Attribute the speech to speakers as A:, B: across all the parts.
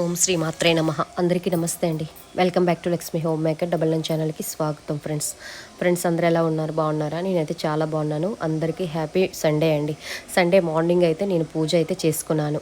A: ఓం శ్రీ మాత్రే నమ. అందరికీ నమస్తే అండి. Welcome back to Lakshmi home maker double nine ఛానల్కి స్వాగతం ఫ్రెండ్స్ ఫ్రెండ్స్ అందరు ఎలా ఉన్నారు? బాగున్నారా? నేనైతే చాలా బాగున్నాను. అందరికీ హ్యాపీ సండే అండి. సండే మార్నింగ్ అయితే నేను పూజ అయితే చేసుకున్నాను.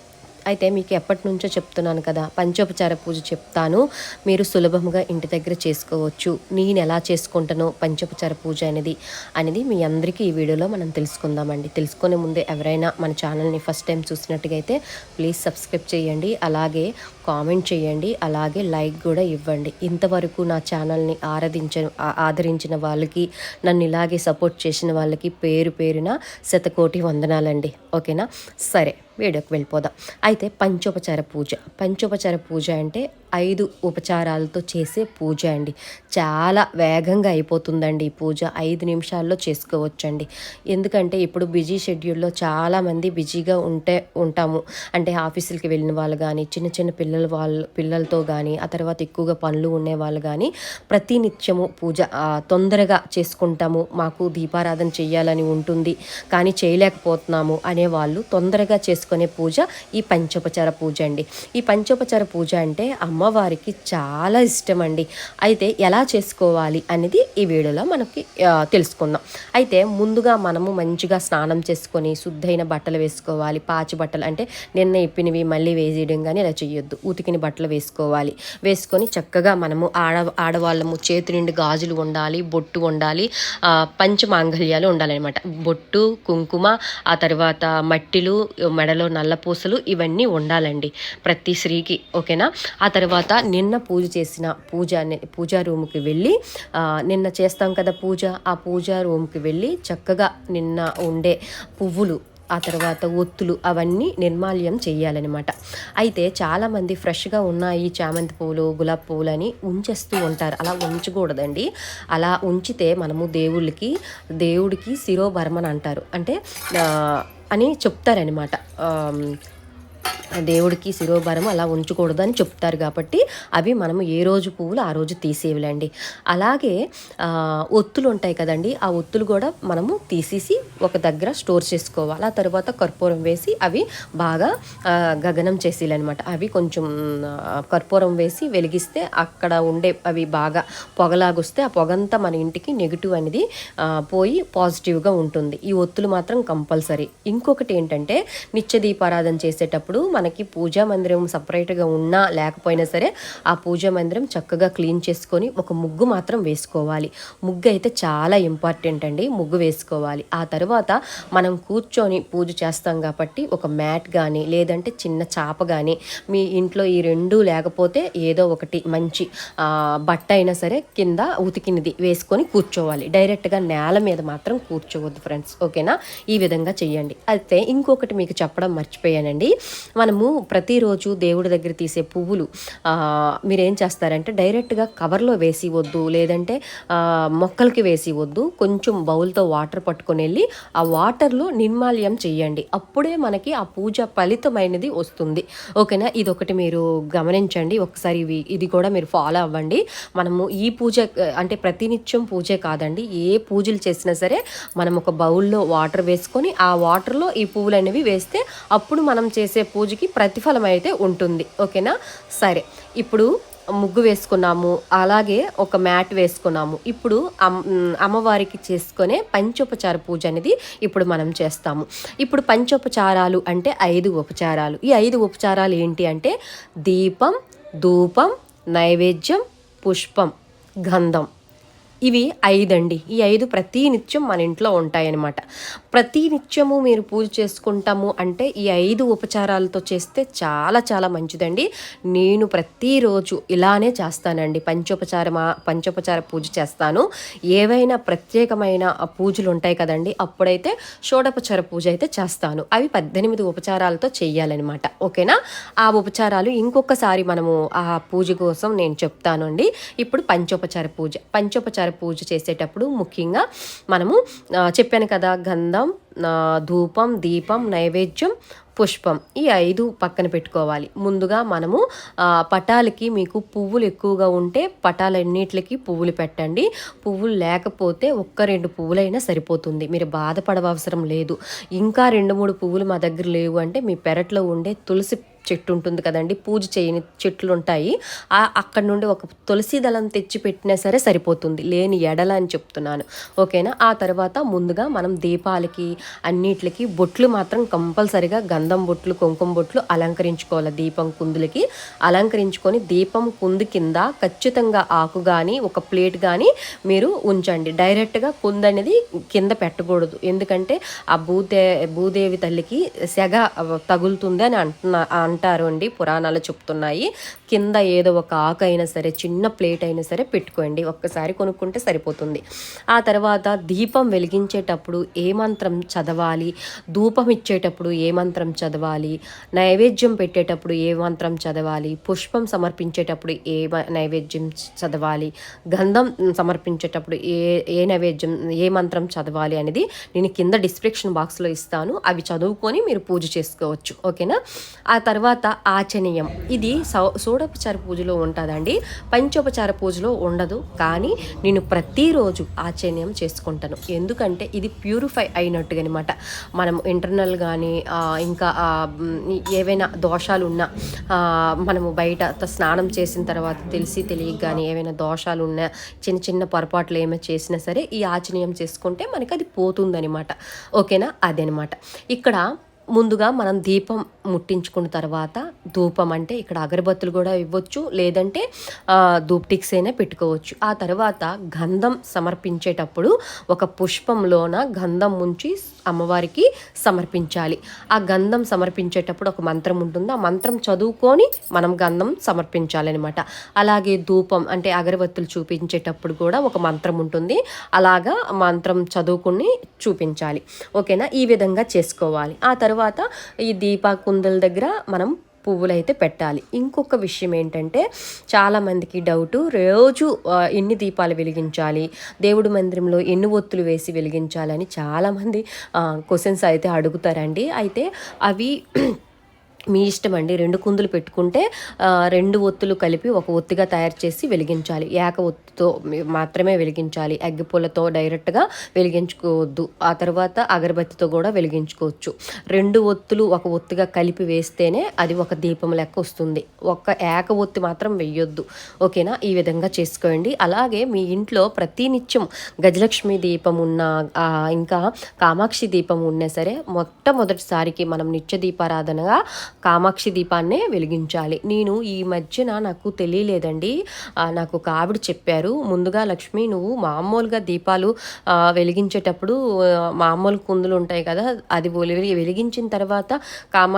A: అయితే మీకు ఎప్పటి నుంచో చెప్తున్నాను కదా పంచోపచార పూజ చెప్తాను. మీరు సులభంగా ఇంటి దగ్గర చేసుకోవచ్చు. నేను ఎలా చేసుకుంటానో పంచోపచార పూజ అనేది అనేది మీ అందరికీ ఈ వీడియోలో మనం తెలుసుకుందామండి. తెలుసుకునే ముందే ఎవరైనా మన ఛానల్ని ఫస్ట్ టైం చూసినట్టుగా అయితే ప్లీజ్ సబ్స్క్రైబ్ చేయండి. అలాగే కామెంట్ చేయండి. అలాగే లైక్ కూడా ఇవ్వండి. ఇంతవరకు నా ఛానల్ని ఆరాధించ ఆదరించిన వాళ్ళకి నన్ను ఇలాగే సపోర్ట్ చేసిన వాళ్ళకి పేరు పేరున శతకోటి వందనాలండి. ఓకేనా? సరే. వీడియోకి వెళ్ళిపోదాం. అయితే పంచోపచార పూజ. పంచోపచార పూజ అంటే ఐదు ఉపచారాలతో చేసే పూజ అండి. చాలా వేగంగా అయిపోతుందండి ఈ పూజ. ఐదు నిమిషాల్లో చేసుకోవచ్చండి. ఎందుకంటే ఇప్పుడు బిజీ షెడ్యూల్లో చాలామంది బిజీగా ఉంటే ఉంటాము. అంటే ఆఫీసులకి వెళ్ళిన వాళ్ళు కానీ చిన్న చిన్న పిల్లల వాళ్ళు పిల్లలతో కానీ ఆ తర్వాత ఎక్కువగా పనులు ఉండే వాళ్ళు కానీ ప్రతి నిత్యము పూజ తొందరగా చేసుకుంటాము. మాకు దీపారాధన చేయాలని ఉంటుంది. కానీ చేయలేకపోతున్నాము అనేవాళ్ళు తొందరగా చేసుకునే పూజ ఈ పంచోపచార పూజ అండి. ఈ పంచోపచార పూజ అంటే అమ్మవారికి చాలా ఇష్టం అండి అయితే ఎలా చేసుకోవాలి అనేది ఈ వీడియోలో మనకి తెలుసుకుందాం. అయితే ముందుగా మనము మంచిగా స్నానం చేసుకొని శుద్ధైన బట్టలు వేసుకోవాలి. పాచి బట్టలు అంటే నిన్న ఇప్పినవి మళ్ళీ వేసేయడం కానీ ఇలా చేయొద్దు ఉతికిన బట్టలు వేసుకోవాలి. వేసుకొని చక్కగా మనము ఆడ ఆడవాళ్ళము చేతి నిండి గాజులు ఉండాలి బొట్టు ఉండాలి పంచమాంగల్యాలు ఉండాలన్నమాట. బొట్టు కుంకుమ ఆ తర్వాత మట్టిలు మెడలో నల్ల పూసలు ఇవన్నీ ఉండాలండి. ప్రతి స్త్రీకి ఓకేనా? ఆ తర్వాత తర్వాత నిన్న పూజ చేసిన పూజ అనే- పూజా రూమ్కి వెళ్ళి నిన్న చేస్తాం కదా పూజ ఆ పూజా రూమ్కి వెళ్ళి చక్కగా నిన్న ఉండే పువ్వులు ఆ తర్వాత ఒత్తులు అవన్నీ నిర్మాల్యం చేయాలన్నమాట అయితే చాలామంది ఫ్రెష్గా ఉన్నాయి చామంతి పువ్వులు గులాబీ పువ్వులు అని ఉంచేస్తూ ఉంటారు. అలా ఉంచకూడదండి. అలా ఉంచితే మనము దేవుళ్ళకి దేవుడికి శిరోభరమని అంటారు. అంటే అని చెప్తారనమాట దేవుడికి శిరోభారం అలా ఉంచకూడదు అని చెప్తారు కాబట్టి అవి మనము ఏ రోజు పువ్వులు ఆ రోజు తీసేయాలండి అలాగే ఒత్తులు ఉంటాయి కదండి ఆ ఒత్తులు కూడా మనము తీసేసి ఒక దగ్గర స్టోర్ చేసుకోవాలి. ఆ తర్వాత కర్పూరం వేసి అవి బాగా గగనం చేసేయాలన్నమాట. అవి కొంచెం కర్పూరం వేసి వెలిగిస్తే అక్కడ ఉండే అవి బాగా పొగలాగొస్తే ఆ పొగంతా మన ఇంటికి నెగిటివ్ అనేది పోయి పాజిటివ్గా ఉంటుంది. ఈ ఒత్తులు మాత్రం కంపల్సరీ. ఇంకొకటి ఏంటంటే నిత్య దీపారాధన చేసేటప్పుడు మనకి పూజా మందిరం సపరేట్గా ఉన్నా లేకపోయినా సరే ఆ పూజా మందిరం చక్కగా క్లీన్ చేసుకొని ఒక ముగ్గు మాత్రం వేసుకోవాలి. ముగ్గు అయితే చాలా ఇంపార్టెంట్ అండి. ముగ్గు వేసుకోవాలి. ఆ తర్వాత మనం కూర్చొని పూజ చేస్తాం కాబట్టి ఒక మ్యాట్ కానీ లేదంటే చిన్న చాప కానీ మీ ఇంట్లో ఈ రెండు లేకపోతే ఏదో ఒకటి మంచి బట్ట అయినా సరే కింద ఉతికినది వేసుకొని కూర్చోవాలి. డైరెక్ట్గా నేల మీద మాత్రం కూర్చోవద్దు ఫ్రెండ్స్. ఓకేనా? ఈ విధంగా చెయ్యండి. అయితే ఇంకొకటి మీకు చెప్పడం మర్చిపోయానండి. మనము ప్రతిరోజు దేవుడి దగ్గర తీసే పువ్వులు మీరేం చేస్తారంటే డైరెక్ట్గా కవర్లో వేసి వద్దు లేదంటే మొక్కలకి వేసి వద్దు కొంచెం బౌల్తో వాటర్ పట్టుకొని వెళ్ళి ఆ వాటర్లో నిర్మాల్యం చేయండి అప్పుడే మనకి ఆ పూజ ఫలితమైనది వస్తుంది. ఓకేనా? ఇది ఒకటి మీరు గమనించండి. ఒకసారి ఇవి ఇది కూడా మీరు ఫాలో అవ్వండి. మనము ఈ పూజ అంటే ప్రతినిత్యం పూజే కాదండి. ఏ పూజలు చేసినా సరే మనం ఒక బౌల్లో వాటర్ వేసుకొని ఆ వాటర్లో ఈ పువ్వులు అనేవి వేస్తే అప్పుడు మనం చేసే పూజకి ప్రతిఫలం అయితే ఉంటుంది. ఓకేనా? సరే. ఇప్పుడు ముగ్గు వేసుకున్నాము. అలాగే ఒక మ్యాట్ వేసుకున్నాము. ఇప్పుడు అమ్- అమ్మవారికి చేసుకునే పంచోపచార పూజ అనేది ఇప్పుడు మనం చేస్తాము. ఇప్పుడు పంచోపచారాలు అంటే ఐదు ఉపచారాలు. ఈ ఐదు ఉపచారాలు ఏంటి అంటే దీపం ధూపం నైవేద్యం పుష్పం గంధం. ఇవి ఐదండి. ఈ ఐదు ప్రతి నిత్యం మన ఇంట్లో ఉంటాయన్నమాట. ప్రతి నిత్యము మీరు పూజ చేసుకుంటాము అంటే ఈ ఐదు ఉపచారాలతో చేస్తే చాలా చాలా మంచిదండి. నేను ప్రతిరోజు ఇలానే చేస్తానండి. పంచోపచార పంచోపచార పూజ చేస్తాను. ఏవైనా ప్రత్యేకమైన పూజలు ఉంటాయి కదండి అప్పుడైతే షోడోపచార పూజ అయితే చేస్తాను. అవి పద్దెనిమిది ఉపచారాలతో చేయాలన్నమాట ఓకేనా? ఆ ఉపచారాలు ఇంకొకసారి మనము ఆ పూజ కోసం నేను చెప్తాను అండి ఇప్పుడు పంచోపచార పూజ. పంచోపచార పూజ చేసేటప్పుడు ముఖ్యంగా మనము చెప్పాను కదా గంధం ధూపం దీపం నైవేద్యం పుష్పం ఈ ఐదు పక్కన పెట్టుకోవాలి. ముందుగా మనము పటాలకి మీకు పువ్వులు ఎక్కువగా ఉంటే పటాలన్నిటికి పువ్వులు పెట్టండి. పువ్వులు లేకపోతే ఒక్క రెండు పువ్వులైనా సరిపోతుంది. మీరు బాధపడవసరం లేదు. ఇంకా రెండు మూడు పువ్వులు మా దగ్గర లేవు అంటే మీ పెరట్లో ఉండే తులసి చెట్టు ఉంటుంది కదండి పూజ చేయని చెట్లు ఉంటాయి. ఆ అక్కడ నుండి ఒక తులసి దళం తెచ్చి పెట్టినా సరే సరిపోతుంది లేని ఎడల అని చెప్తున్నాను. ఓకేనా? ఆ తర్వాత ముందుగా మనం దీపాలకి అన్నిటికి బొట్లు మాత్రం కంపల్సరిగా గంధం బొట్లు కుంకుమ బొట్లు అలంకరించుకోవాలి దీపం కుందులకి. అలంకరించుకొని దీపం కుందు కింద ఖచ్చితంగా ఆకు కానీ ఒక ప్లేట్ కానీ మీరు ఉంచండి. డైరెక్ట్గా కుంద అనేది కింద పెట్టకూడదు. ఎందుకంటే ఆ భూదే భూదేవి తల్లికి సెగ తగులుతుంది అని అంటున్నా ఉంటారు అండి. పురాణాలు చెప్తున్నాయి. కింద ఏదో ఒక ఆకు అయినా సరే చిన్న ప్లేట్ అయినా సరే పెట్టుకోండి. ఒక్కసారి కొనుక్కుంటే సరిపోతుంది. ఆ తర్వాత దీపం వెలిగించేటప్పుడు ఏ మంత్రం చదవాలి? ధూపం ఇచ్చేటప్పుడు ఏ మంత్రం చదవాలి? నైవేద్యం పెట్టేటప్పుడు ఏ మంత్రం చదవాలి? పుష్పం సమర్పించేటప్పుడు ఏ నైవేద్యం చదవాలి? గంధం సమర్పించేటప్పుడు ఏ ఏ నైవేద్యం ఏ మంత్రం చదవాలి అనేది నేను కింద డిస్క్రిప్షన్ బాక్స్లో ఇస్తాను. అవి చదువుకొని మీరు పూజ చేసుకోవచ్చు. ఓకేనా? ఆ తర్వాత తర్వాత ఆచనీయం. ఇది సౌ షోడోపచార పూజలో ఉంటుందండి. పంచోపచార పూజలో ఉండదు. కానీ నేను ప్రతిరోజు ఆచనీయం చేసుకుంటాను. ఎందుకంటే ఇది ప్యూరిఫై అయినట్టుగా అనమాట మనం ఇంటర్నల్ కానీ ఇంకా ఏవైనా దోషాలు ఉన్నా మనము బయట స్నానం చేసిన తర్వాత తెలిసి తెలియక కానీ ఏవైనా దోషాలు ఉన్నా చిన్న చిన్న పొరపాట్లు ఏమైనా చేసినా సరే ఈ ఆచనీయం చేసుకుంటే మనకి అది పోతుందనమాట. ఓకేనా? అదనమాట. ఇక్కడ ముందుగా మనం దీపం ముట్టించుకున్న తర్వాత ధూపం అంటే ఇక్కడ అగరబత్తులు కూడా ఇవ్వచ్చు లేదంటే ధూప్టిక్స్ అయినా పెట్టుకోవచ్చు. ఆ తర్వాత గంధం సమర్పించేటప్పుడు ఒక పుష్పంలోన గంధం ముంచి అమ్మవారికి సమర్పించాలి. ఆ గంధం సమర్పించేటప్పుడు ఒక మంత్రం ఉంటుంది. ఆ మంత్రం చదువుకొని మనం గంధం సమర్పించాలన్నమాట. అలాగే ధూపం అంటే అగరబత్తులు చూపించేటప్పుడు కూడా ఒక మంత్రం ఉంటుంది. అలాగా మంత్రం చదువుకుని చూపించాలి. ఓకేనా? ఈ విధంగా చేసుకోవాలి. ఆ తర్వాత ఈ దీపా కుందల దగ్గర మనం పువ్వులు అయితే పెట్టాలి. ఇంకొక విషయం ఏంటంటే చాలామందికి డౌటు రోజు ఎన్ని దీపాలు వెలిగించాలి దేవుడి మందిరంలో ఎన్ని ఒత్తులు వేసి వెలిగించాలని చాలామంది క్వశ్చన్స్ అయితే అడుగుతారండి. అయితే అవి మీ ఇష్టం అండి. రెండు కుందులు పెట్టుకుంటే రెండు ఒత్తులు కలిపి ఒక ఒత్తిగా తయారు చేసి వెలిగించాలి. ఏక ఒత్తుతో మాత్రమే వెలిగించాలి. అగ్గిపూలతో డైరెక్ట్గా వెలిగించుకోవద్దు. ఆ తర్వాత అగరబత్తితో కూడా వెలిగించుకోవచ్చు. రెండు ఒత్తులు ఒక ఒత్తుగా కలిపి వేస్తేనే అది ఒక దీపం లెక్క వస్తుంది. ఒక ఏక ఒత్తి మాత్రం వెయ్యొద్దు. ఓకేనా? ఈ విధంగా చేసుకోండి. అలాగే మీ ఇంట్లో ప్రతి నిత్యం గజలక్ష్మి దీపం ఉన్న ఇంకా కామాక్షి దీపం ఉన్నా సరే మొట్టమొదటిసారికి మనం నిత్య దీపారాధనగా కామాక్షి దీపాన్నే వెలిగించాలి. నేను ఈ మధ్యన నాకు తెలియలేదండి. నాకు ఒక ఆవిడ చెప్పారు. ముందుగా లక్ష్మి నువ్వు మామూలుగా దీపాలు వెలిగించేటప్పుడు మామూలు కుందులు ఉంటాయి కదా అది వెలిగించిన తర్వాత కామ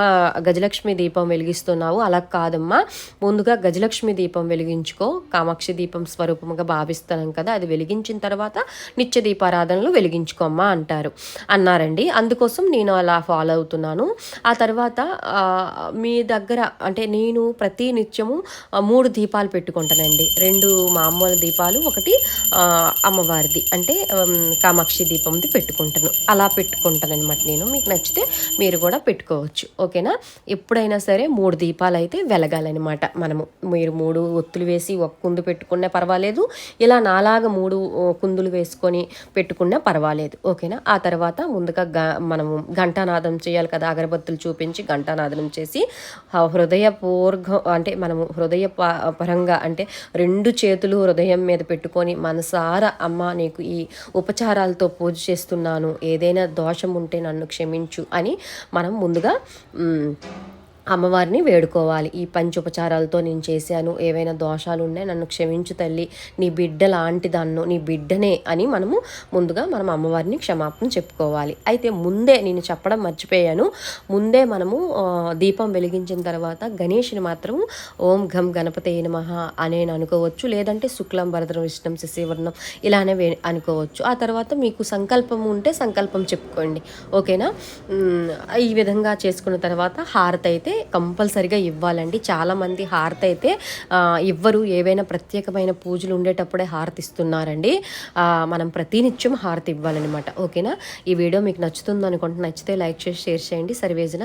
A: గజలక్ష్మి దీపం వెలిగిస్తున్నావు. అలా కాదమ్మా. ముందుగా గజలక్ష్మి దీపం వెలిగించుకో. కామాక్షి దీపం స్వరూపంగా భావిస్తున్నాం కదా అది వెలిగించిన తర్వాత నిత్య దీపారాధనలు వెలిగించుకోమ్మా అంటారు. అన్నారండి. అందుకోసం నేను అలా ఫాలో అవుతున్నాను. ఆ తర్వాత మీ దగ్గర అంటే నేను ప్రతి నిత్యము మూడు దీపాలు పెట్టుకుంటానండి. రెండు మామూలు దీపాలు ఒకటి అమ్మవారిది. అంటే కామాక్షి దీపంది పెట్టుకుంటాను. అలా పెట్టుకుంటాను అనమాట నేను. మీకు నచ్చితే మీరు కూడా పెట్టుకోవచ్చు. ఓకేనా? ఎప్పుడైనా సరే మూడు దీపాలు అయితే వెలగాలన్నమాట మనము. మీరు మూడు ఒత్తులు వేసి ఒక కుందు పెట్టుకున్నా పర్వాలేదు. ఇలా నాలాగా మూడు కుందులు వేసుకొని పెట్టుకున్నా పర్వాలేదు. ఓకేనా? ఆ తర్వాత ముందుగా మనము ఘంటానాదం చేయాలి కదా అగరబత్తులు చూపించి ఘంటానాదనం చేసి హృదయపూర్ఘ అంటే మనము హృదయ పరంగా అంటే రెండు చేతులు హృదయం మీద పెట్టుకొని మనసారా అమ్మ నీకు ఈ ఉపచారాలతో పూజ చేస్తున్నాను ఏదైనా దోషం ఉంటే నన్ను క్షమించు అని మనం ముందుగా అమ్మవారిని వేడుకోవాలి. ఈ పంచోపచారాలతో నేను చేశాను. ఏవైనా దోషాలు ఉన్నాయి నన్ను క్షమించు తల్లి. నీ బిడ్డ లాంటి దాన్నో నీ బిడ్డనే అని మనము ముందుగా మనం అమ్మవారిని క్షమాపణ చెప్పుకోవాలి. అయితే ముందే నేను చెప్పడం మర్చిపోయాను. ముందే మనము దీపం వెలిగించిన తర్వాత గణేష్ని మాత్రం ఓం ఘం గణపతి నమః అనే అనుకోవచ్చు. లేదంటే శుక్లం భరద్రం విష్ణం శశివర్ణం ఇలానే అనుకోవచ్చు. ఆ తర్వాత మీకు సంకల్పం ఉంటే సంకల్పం చెప్పుకోండి. ఓకేనా? ఈ విధంగా చేసుకున్న తర్వాత హారతి అయితే కంపల్సరిగా ఇవ్వాలండి. చాలామంది హారతి అయితే ఇవ్వరు. ఏవైనా ప్రత్యేకమైన పూజలు ఉండేటప్పుడే హారతి ఇస్తున్నారండి మనం ప్రతినిత్యం హారతి ఇవ్వాలన్నమాట. ఓకేనా? ఈ వీడియో మీకు నచ్చుతుంది అనుకుంటే నచ్చితే లైక్ చేసి షేర్ చేయండి. సర్వేజన